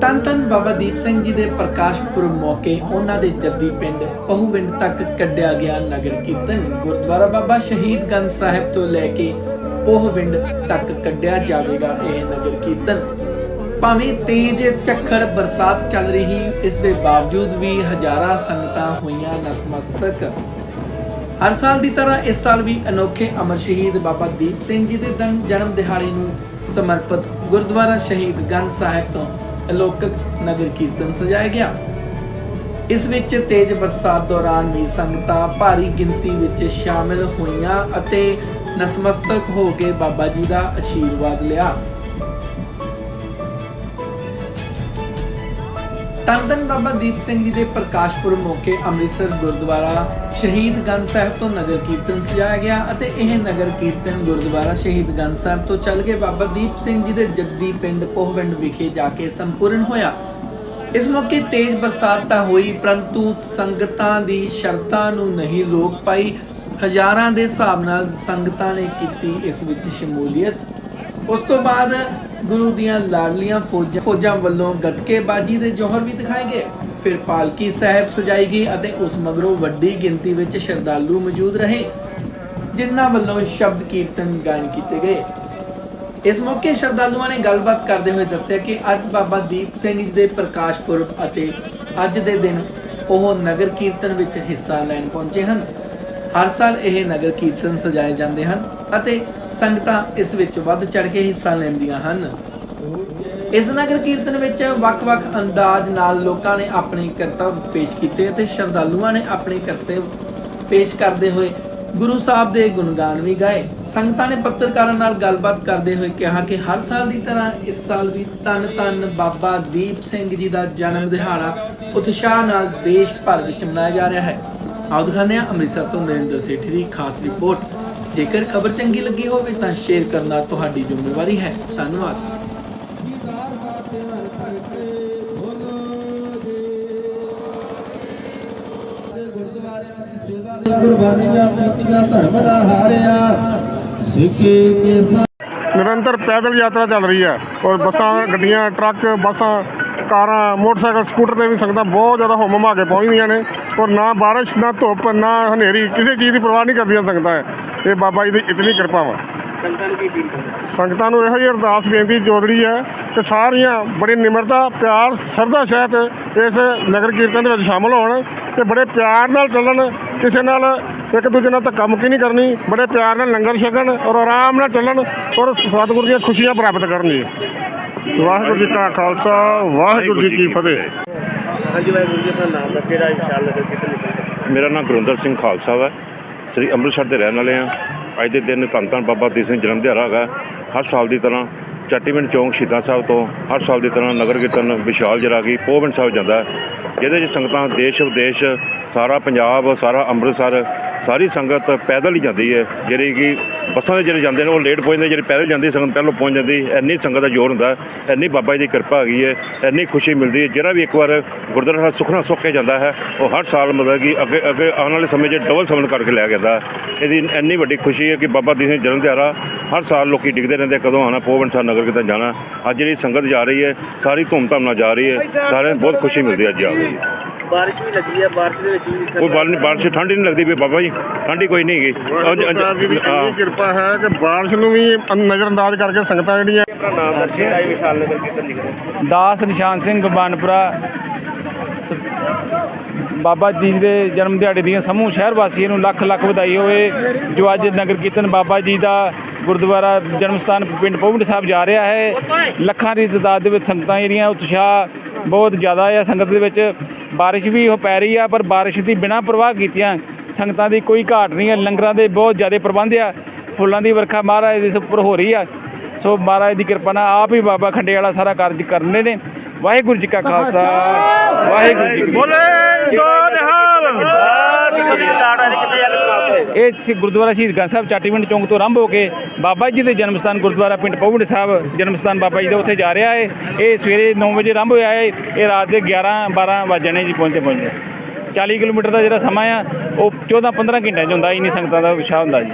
ਤਨ ਤਨ ਬਾਬਾ ਦੀਪ ਸਿੰਘ ਜੀ ਦੇ ਪ੍ਰਕਾਸ਼ ਪੁਰਬ ਮੌਕੇ ਉਹਨਾਂ ਦੇ ਜੱਦੀ ਪਿੰਡ ਪਹੂਵਿੰਡ ਤੱਕ ਕੱਢਿਆ ਗਿਆ ਨਗਰ ਕੀਰਤਨ। ਗੁਰਦੁਆਰਾ ਬਾਬਾ ਸ਼ਹੀਦ ਗੰਜ ਸਾਹਿਬ ਤੋਂ ਲੈ ਕੇ ਪਹੂਵਿੰਡ ਤੱਕ ਕੱਢਿਆ ਜਾਵੇਗਾ ਇਹ ਨਗਰ ਕੀਰਤਨ। ਭਾਵੇਂ ਤੇਜ਼ ਝੱਖੜ ਬਰਸਾਤ ਚੱਲ ਰਹੀ, ਇਸ ਦੇ ਬਾਵਜੂਦ ਵੀ ਹਜ਼ਾਰਾਂ ਸੰਗਤਾਂ ਹੋਈਆਂ ਨਸਮਸਤਕ। ਹਰ ਸਾਲ ਦੀ ਤਰ੍ਹਾਂ ਇਸ ਸਾਲ ਵੀ ਅਨੋਖੇ ਅਮਰ ਸ਼ਹੀਦ ਬਾਬਾ ਦੀਪ ਸਿੰਘ ਜੀ ਦੇ ਜਨਮ ਦਿਹਾੜੇ ਨੂੰ ਸਮਰਪਿਤ ਗੁਰਦੁਆਰਾ ਸ਼ਹੀਦ ਗੰਜ ਸਾਹਿਬ ਤੋਂ ਅਲੌਕਿਕ ਨਗਰ ਕੀਰਤਨ ਸਜਾਇਆ ਗਿਆ। ਇਸ ਵਿੱਚ ਤੇਜ਼ ਬਰਸਾਤ ਦੌਰਾਨ ਵੀ ਸੰਗਤਾਂ ਭਾਰੀ ਗਿਣਤੀ ਵਿੱਚ ਸ਼ਾਮਿਲ ਹੋਈਆਂ ਅਤੇ ਨਸਮਸਤਕ ਹੋ ਕੇ ਬਾਬਾ ਜੀ ਦਾ ਆਸ਼ੀਰਵਾਦ ਲਿਆ। ਧੰਨ ਬਾਬਾ ਦੀਪ ਸਿੰਘ ਜੀ ਦੇ ਪ੍ਰਕਾਸ਼ ਮੌਕੇ ਅੰਮ੍ਰਿਤਸਰ ਗੁਰਦੁਆਰਾ ਸ਼ਹੀਦ ਗੰਜ ਸਾਹਿਬ ਤੋਂ ਨਗਰ ਕੀਰਤਨ ਸਜਾਇਆ ਗਿਆ ਅਤੇ ਇਹ ਨਗਰ ਕੀਰਤਨ ਗੁਰਦੁਆਰਾ ਸ਼ਹੀਦ ਗੰਜ ਸਾਹਿਬ ਤੋਂ ਚੱਲ ਕੇ ਬਾਬਾ ਦੀਪ ਸਿੰਘ ਜੀ ਦੇ ਜੱਦੀ ਪਿੰਡ ਪੋਹਵਿੰਡ ਵਿਖੇ ਜਾ ਕੇ ਸੰਪੂਰਨ ਹੋਇਆ। ਇਸ ਮੌਕੇ ਤੇਜ਼ ਬਰਸਾਤ ਤਾਂ ਹੋਈ, ਪਰੰਤੂ ਸੰਗਤਾਂ ਦੀ ਸ਼ਰਤਾਂ ਨੂੰ ਨਹੀਂ ਰੋਕ ਪਾਈ। ਹਜ਼ਾਰਾਂ ਦੇ ਹਿਸਾਬ ਨਾਲ ਸੰਗਤਾਂ ਨੇ ਕੀਤੀ ਇਸ ਵਿੱਚ ਸ਼ਮੂਲੀਅਤ। ਉਸ ਤੋਂ ਬਾਅਦ ਗੁਰੂ ਦੀਆਂ ਲਾਡਲੀਆਂ ਫੌਜਾਂ ਫੌਜਾਂ ਵੱਲੋਂ ਗੱਤਕੇਬਾਜ਼ੀ ਦੇ ਜੋਹਰ ਵੀ ਦਿਖਾਏ ਗਏ। ਫਿਰ ਪਾਲਕੀ ਸਾਹਿਬ ਸਜਾਈ ਗਈ ਅਤੇ ਉਸ ਮਗਰੋਂ ਵੱਡੀ ਗਿਣਤੀ ਵਿੱਚ ਸ਼ਰਧਾਲੂ ਮੌਜੂਦ ਰਹੇ, ਜਿਨ੍ਹਾਂ ਵੱਲੋਂ ਸ਼ਬਦ ਕੀਰਤਨ ਗਾਇਨ ਕੀਤੇ ਗਏ। ਇਸ ਮੌਕੇ ਸ਼ਰਧਾਲੂਆਂ ਨੇ ਗੱਲਬਾਤ ਕਰਦੇ ਹੋਏ ਦੱਸਿਆ ਕਿ ਅੱਜ ਬਾਬਾ ਦੀਪ ਸਿੰਘ ਜੀ ਦੇ ਪ੍ਰਕਾਸ਼ ਪੁਰਬ ਅਤੇ ਅੱਜ ਦੇ ਦਿਨ ਉਹ ਨਗਰ ਕੀਰਤਨ ਵਿੱਚ ਹਿੱਸਾ ਲੈਣ ਪਹੁੰਚੇ ਹਨ। ਹਰ ਸਾਲ ਇਹ ਨਗਰ ਕੀਰਤਨ ਸਜਾਏ ਜਾਂਦੇ ਹਨ ਅਤੇ ਸੰਗਤਾਂ ਇਸ ਵਿੱਚ ਵੱਧ ਚੜ ਕੇ ਹਿੱਸਾ ਲੈਂਦੀਆਂ ਹਨ। ਇਸ ਨਗਰ ਕੀਰਤਨ ਵਿੱਚ ਵੱਖ-ਵੱਖ ਅੰਦਾਜ਼ ਨਾਲ ਲੋਕਾਂ ਨੇ ਆਪਣੇ ਕਰਤੱਵ ਪੇਸ਼ ਕੀਤੇ ਅਤੇ ਸ਼ਰਧਾਲੂਆਂ ਨੇ ਆਪਣੇ ਕਰਤੱਵ ਪੇਸ਼ ਕਰਦੇ ਹੋਏ ਗੁਰੂ ਸਾਹਿਬ ਦੇ ਗੁਣਗਾਨ ਵੀ ਗਾਏ। ਸੰਗਤਾਂ ਨੇ ਪੱਤਰਕਾਰਾਂ ਨਾਲ ਗੱਲਬਾਤ ਕਰਦੇ ਹੋਏ ਕਿਹਾ ਕਿ ਹਰ ਸਾਲ ਦੀ ਤਰ੍ਹਾਂ ਇਸ ਸਾਲ ਵੀ ਧੰਨ ਧੰਨ ਬਾਬਾ ਦੀਪ ਸਿੰਘ ਜੀ ਦਾ ਜਨਮ ਦਿਹਾੜਾ ਉਤਸ਼ਾਹ ਨਾਲ ਦੇਸ਼ ਭਰ ਵਿੱਚ ਮਨਾਇਆ ਜਾ ਰਿਹਾ ਹੈ। ਆਓ ਦਿਖਾਉਂਦੇ ਹਾਂ ਅੰਮ੍ਰਿਤਸਰ ਤੋਂ ਨਰਿੰਦਰ ਸੇਠੀ ਦੀ ਖਾਸ ਰਿਪੋਰਟ। ਜੇਕਰ ਖਬਰ ਚੰਗੀ ਲੱਗੀ ਹੋਵੇ ਤਾਂ ਸ਼ੇਅਰ ਕਰਨਾ ਤੁਹਾਡੀ ਜ਼ਿੰਮੇਵਾਰੀ ਹੈ। ਧੰਨਵਾਦ। ਗੁਰਬਾਣੀ ਦਾ ਪ੍ਰੀਤੀਗਾ ਧਰਮ ਦਾ ਹਾਰਿਆ ਸਿੱਖੀ ਕੇ ਨਿਰੰਤਰ ਪੈਦਲ ਯਾਤਰਾ ਚੱਲ ਰਹੀ ਹੈ ਔਰ ਬੱਸਾਂ, ਗੱਡੀਆਂ, ਟਰੱਕ, ਬੱਸਾਂ, ਕਾਰਾਂ, ਮੋਟਰਸਾਈਕਲ, ਸਕੂਟਰ ਤੇ ਵੀ ਸੰਗਤਾਂ ਬਹੁਤ ਜ਼ਿਆਦਾ ਹੁਮ ਹੁਮਾ ਕੇ ਪਹੁੰਚਦੀਆਂ ਨੇ ਔਰ ਨਾ ਬਾਰਿਸ਼, ਨਾ ਧੁੱਪ, ਨਾ ਹਨੇਰੀ, ਕਿਸੇ ਚੀਜ਼ ਦੀ ਪਰਵਾਹ ਨਹੀਂ ਕਰਦੀਆਂ ਸੰਗਤਾਂ। ਇਹ ਬਾਬਾ ਜੀ ਦੀ ਇਤਨੀ ਕਿਰਪਾ ਵਾ। ਸੰਗਤਾਂ ਨੂੰ ਇਹੋ ਜਿਹੀ ਅਰਦਾਸ ਬੇਨਤੀ ਜੋਦੜੀ ਹੈ ਕਿ ਸਾਰੀਆਂ ਬੜੀ ਨਿਮਰਤਾ ਪਿਆਰ ਸਰਦਾ ਸਹਿਤ ਇਸ ਨਗਰ ਕੀਰਤਨ ਦੇ ਵਿੱਚ ਸ਼ਾਮਲ ਹੋਣ ਤੇ ਬੜੇ ਪਿਆਰ ਨਾਲ ਚੱਲਣ ਕਿਸੇ ਨਾਲ ਇੱਕ ਦੂਜੇ ਨਾਲ ਧੱਕਾ ਮੁੱਕੀ ਨਹੀਂ ਕਰਨੀ ਬੜੇ ਪਿਆਰ ਨਾਲ ਲੰਗਰ ਛਕਣ ਔਰ ਆਰਾਮ ਨਾਲ ਚੱਲਣ ਔਰ ਸਤਿਗੁਰੂ ਦੀਆਂ ਖੁਸ਼ੀਆਂ ਪ੍ਰਾਪਤ ਕਰਨ ਜੀ। ਵਾਹਿਗੁਰੂ ਜੀ ਕਾ ਖਾਲਸਾ ਵਾਹਿਗੁਰੂ ਜੀ ਕੀ ਫਤਿਹ। ਹਾਂਜੀ ਵਾਹਿਗੁਰੂ ਜੀ ਦਾ ਨਾਮ ਦਾ ਕਿਹੜਾ ਵਿਸ਼ਾਲ ਨਗਰ ਕੀਰਤਨ ਨਿਕਲਦਾ ਮੇਰਾ ਨਾਮ ਗੁਰਿੰਦਰ ਸਿੰਘ ਖਾਲਸਾ ਵਾ। ਸ੍ਰੀ ਅੰਮ੍ਰਿਤਸਰ ਦੇ ਰਹਿਣ ਵਾਲੇ ਆ ਅੱਜ ਦੇ ਦਿਨ ਧੰਨ ਧੰਨ ਬਾਬਾ ਦੀਪ ਸਿੰਘ ਜਨਮ ਦਿਹਾੜਾ ਹੈਗਾ। ਹਰ ਸਾਲ ਦੀ ਤਰ੍ਹਾਂ ਚੱਟੀਵਿੰਡ ਚੌਂਕ ਸ਼ਹੀਦਾਂ ਸਾਹਿਬ ਤੋਂ ਹਰ ਸਾਲ ਦੀ ਤਰ੍ਹਾਂ ਨਗਰ ਕੀਰਤਨ ਵਿਸ਼ਾਲ ਜਰਾਗੀ ਪੋਵਨ ਸਾਹਿਬ ਜਾਂਦਾ ਹੈ, ਜਿਹਦੇ 'ਚ ਸੰਗਤਾਂ ਦੇਸ਼ ਵਿਦੇਸ਼ ਸਾਰਾ ਪੰਜਾਬ ਸਾਰਾ ਅੰਮ੍ਰਿਤਸਰ ਸਾਰੀ ਸੰਗਤ ਪੈਦਲ ਹੀ ਜਾਂਦੀ ਹੈ। ਜਿਹੜੀ ਕਿ ਬੱਸਾਂ ਦੇ ਜਿਹੜੇ ਜਾਂਦੇ ਨੇ ਉਹ ਲੇਟ ਪਹੁੰਚਦੇ ਜਿਹੜੇ ਪੈਦਲ ਜਾਂਦੀ ਸੰਗਤ ਪਹਿਲਾਂ ਪਹੁੰਚ ਜਾਂਦੀ ਇੰਨੀ ਸੰਗਤ ਦਾ ਜੋਰ ਹੁੰਦਾ ਹੈ, ਇੰਨੀ ਬਾਬਾ ਜੀ ਦੀ ਕਿਰਪਾ ਹੈਗੀ ਹੈ ਇੰਨੀ ਖੁਸ਼ੀ ਮਿਲਦੀ ਹੈ। ਜਿਹੜਾ ਵੀ ਇੱਕ ਵਾਰ ਗੁਰਦੁਆਰਾ ਸਾਹਿਬ ਸੁਖਨਾ ਸੁੱਖ ਕੇ ਜਾਂਦਾ ਹੈ ਉਹ ਹਰ ਸਾਲ ਮਤਲਬ ਕਿ ਅੱਗੇ ਅੱਗੇ ਆਉਣ ਵਾਲੇ ਸਮੇਂ 'ਚ ਡਬਲ ਸਮਨ ਕਰਕੇ ਲਿਆ ਜਾਂਦਾ। ਹੈ। ਇਹਦੀ ਇੰਨੀ ਵੱਡੀ ਖੁਸ਼ੀ ਹੈ ਕਿ ਬਾਬਾ ਦੀ ਜਨਮ ਦਿਹਾੜਾ ਹਰ ਸਾਲ ਲੋਕੀ ਡਿੱਗਦੇ ਰਹਿੰਦੇ ਕਦੋਂ ਆਣਾ ਪੋਵਨ ਸਾਹਿਬ ਨਗਰ ਕਿਤੇ ਜਾਣਾ। ਅੱਜ ਜਿਹੜੀ ਸੰਗਤ ਜਾ ਰਹੀ ਹੈ ਸਾਰੀ ਧੂਮਧਾਮ ਨਾਲ ਜਾ ਰਹੀ ਹੈ। ਸਾਰਿਆਂ ਨੂੰ ਬਹੁਤ ਖੁਸ਼ੀ ਮਿਲਦੀ ਹੈ ਅੱਜ ਆ ਕੇ। ਬਾਰਿਸ਼ ਵੀ ਲੱਗੀ ਹੈ ਬਾਰਿਸ਼ ਦੇ ਵਿੱਚ ਵੀ ਕੋਈ ਬਾਲ ਨਹੀਂ ਬਾਰਿਸ਼ ਠੰਡੀ ਨਹੀਂ ਲੱਗਦੀ ਵੀ ਬਾਬਾ ਜੀ ਠੰਡੀ ਕੋਈ ਨਹੀਂ ਹੈਗੀ। ਅੱਜ- ਅੱਜ- ਸਰਕਾਰ ਦੀ ਵੀ ਹਾਂ। ਇੰਨੀ ਕਿਰਪਾ ਹੈ ਕਿ ਬਾਰਿਸ਼ ਨੂੰ ਵੀ ਨਜ਼ਰਅੰਦਾਜ਼ ਕਰਕੇ ਸੰਗਤਾਂ ਜਿਹੜੀਆਂ ਆਪਣਾ ਨਾਮ ਦਾ ਕਿਹੜਾ ਵਿਸ਼ਾਲ ਨਗਰ ਕੀਰਤਨ ਨਿਕਲਦਾ ਦਾਸ ਨਿਸ਼ਾਨ ਸਿੰਘ ਬਾਨਪੁਰਾ ਬਾਬਾ ਜੀ ਦੇ ਜਨਮ ਦਿਹਾੜੇ ਦੀਆਂ ਸਮੂਹ ਸ਼ਹਿਰ ਵਾਸੀਆਂ ਨੂੰ ਲੱਖ ਲੱਖ ਵਧਾਈ ਹੋਵੇ ਜੋ ਅੱਜ ਨਗਰ ਕੀਰਤਨ ਬਾਬਾ ਜੀ ਦਾ ਗੁਰਦੁਆਰਾ ਜਨਮ ਸਥਾਨ ਪਿੰਡ ਪੌਂਡ ਸਾਹਿਬ ਜਾ ਰਿਹਾ ਹੈ। ਲੱਖਾਂ ਦੀ ਤਾਦਾਦ ਦੇ ਵਿੱਚ ਸੰਗਤਾਂ ਜਿਹੜੀਆਂ ਉਤਸ਼ਾਹ ਬਹੁਤ ਜ਼ਿਆਦਾ ਹੈ ਸੰਗਤ ਦੇ ਵਿੱਚ। ਬਾਰਿਸ਼ ਵੀ ਉਹ ਪੈ ਰਹੀ ਆ ਪਰ ਬਾਰਿਸ਼ ਦੀ ਬਿਨਾਂ ਪ੍ਰਵਾਹ ਕੀਤਿਆਂ ਸੰਗਤਾਂ ਦੀ ਕੋਈ ਘਾਟ ਨਹੀਂ ਹੈ। ਲੰਗਰਾਂ ਦੇ ਬਹੁਤ ਜ਼ਿਆਦਾ ਪ੍ਰਬੰਧ ਆ। ਫੁੱਲਾਂ ਦੀ ਵਰਖਾ ਮਹਾਰਾਜ ਦੇ ਉੱਪਰ ਹੋ ਰਹੀ ਆ। ਸੋ ਮਹਾਰਾਜ ਦੀ ਕਿਰਪਾ ਨਾਲ ਆਪ ਹੀ ਬਾਬਾ ਖੰਡੇ ਵਾਲਾ ਸਾਰਾ ਕਾਰਜ ਕਰਨੇ ਨੇ। ਵਾਹਿਗੁਰੂ ਜੀ ਕਾ ਖਾਲਸਾ। ਵਾਹਿਗੁਰੂ ਜੀ ਕੀ ਫਤਿਹ। ਇਹ ਸਿੱਖ ਗੁਰਦੁਆਰਾ ਸ਼ਹੀਦ ਗੰਜ ਸਾਹਿਬ ਚਾਟੀਵਿੰਡ ਚੌਂਕ ਤੋਂ ਆਰੰਭ ਹੋ ਕੇ ਬਾਬਾ ਜੀ ਦੇ ਜਨਮ ਸਥਾਨ ਗੁਰਦੁਆਰਾ ਪਿੰਡ ਪੌਂਡ ਸਾਹਿਬ ਜਨਮ ਸਥਾਨ ਬਾਬਾ ਜੀ ਦਾ ਉੱਥੇ ਜਾ ਰਿਹਾ ਹੈ। ਇਹ ਸਵੇਰੇ 9 ਵਜੇ ਆਰੰਭ ਹੋਇਆ ਹੈ। ਇਹ ਰਾਤ ਦੇ 11 12 ਵਜੇ ਜਾਣੇ ਜੀ ਪਹੁੰਚੇ ਪਹੁੰਚੇ। 40 ਕਿਲੋਮੀਟਰ ਦਾ ਜਿਹੜਾ ਸਮਾਂ ਆ, ਉਹ 14 15 ਘੰਟਿਆਂ 'ਚ ਹੁੰਦਾ, ਇੰਨੀ ਸੰਗਤਾਂ ਦਾ ਵਿਸ਼ਾ ਹੁੰਦਾ ਜੀ।